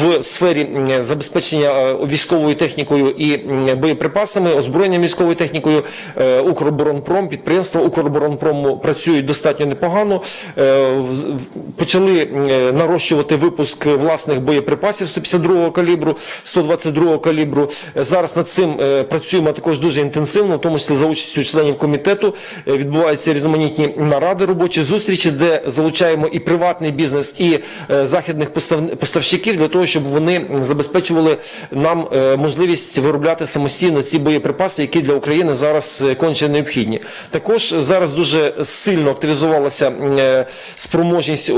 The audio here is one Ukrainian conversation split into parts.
в сфері забезпечення е, військовою технікою і боєприпасами, озброєнням військовою технікою. Е, Укроборонпром, підприємства Укроборонпрому працюють достатньо непогано. Е, в- Почали нарощувати випуск власних боєприпасів 152-го калібру, 122 калібру. Зараз над цим працюємо також дуже інтенсивно, в тому числі за участю членів комітету. Відбуваються різноманітні наради, робочі зустрічі, де залучаємо і приватний бізнес, і західних постав- поставщиків для того, щоб вони забезпечували нам е, можливість виробляти самостійно ці боєприпаси, які для України зараз е, конче необхідні. Також зараз дуже сильно активізувалася е, спроможність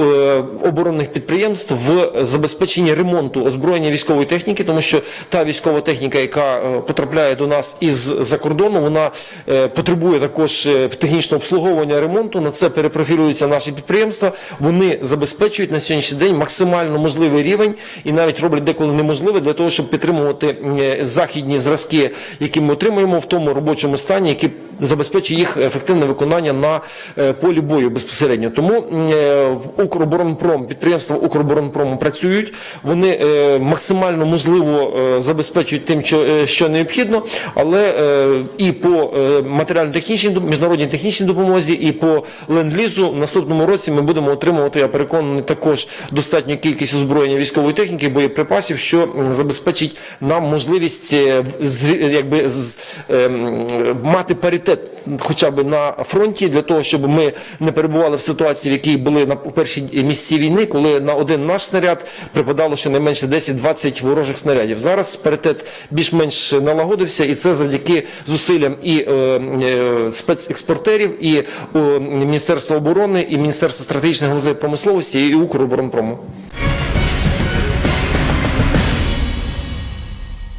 оборонних підприємств в забезпеченні ремонту озброєння військової техніки, тому що та військова техніка, яка потрапляє до нас із-за кордону, вона потребує також технічного обслуговування ремонту. На це перепрофілюються наші підприємства. Вони забезпечують на сьогоднішній день максимально можливий рівень і навіть роблять деколи неможливе для того, щоб підтримувати е, західні зразки, які ми отримуємо в тому робочому стані, які забезпечує їх ефективне виконання на е, полі бою безпосередньо. Тому е, в Укроборонпром підприємства Укроборонпрому працюють. Вони е, максимально можливо забезпечують тим, що, необхідно, але і по матеріально-технічній міжнародній технічній допомозі, і по ленд-лізу в наступному році ми будемо отримувати, я переконаний, також достатню кількість озброєння військової техніки, боєприпасів, що забезпечить нам можливість якби ем, мати паритет хоча б на фронті для того, щоб ми не перебували в ситуації, в якій були на першій місці війни, коли на один наш снаряд припадало щонайменше 10-20 ворожих снарядів. Зараз паритет більш-менш налагодився, і це завдяки зусиллям і е, е, спецекспортерів, і е, Міністерства оборони, і Міністерства стратегічних галузей промисловості, і Укроборонпрому.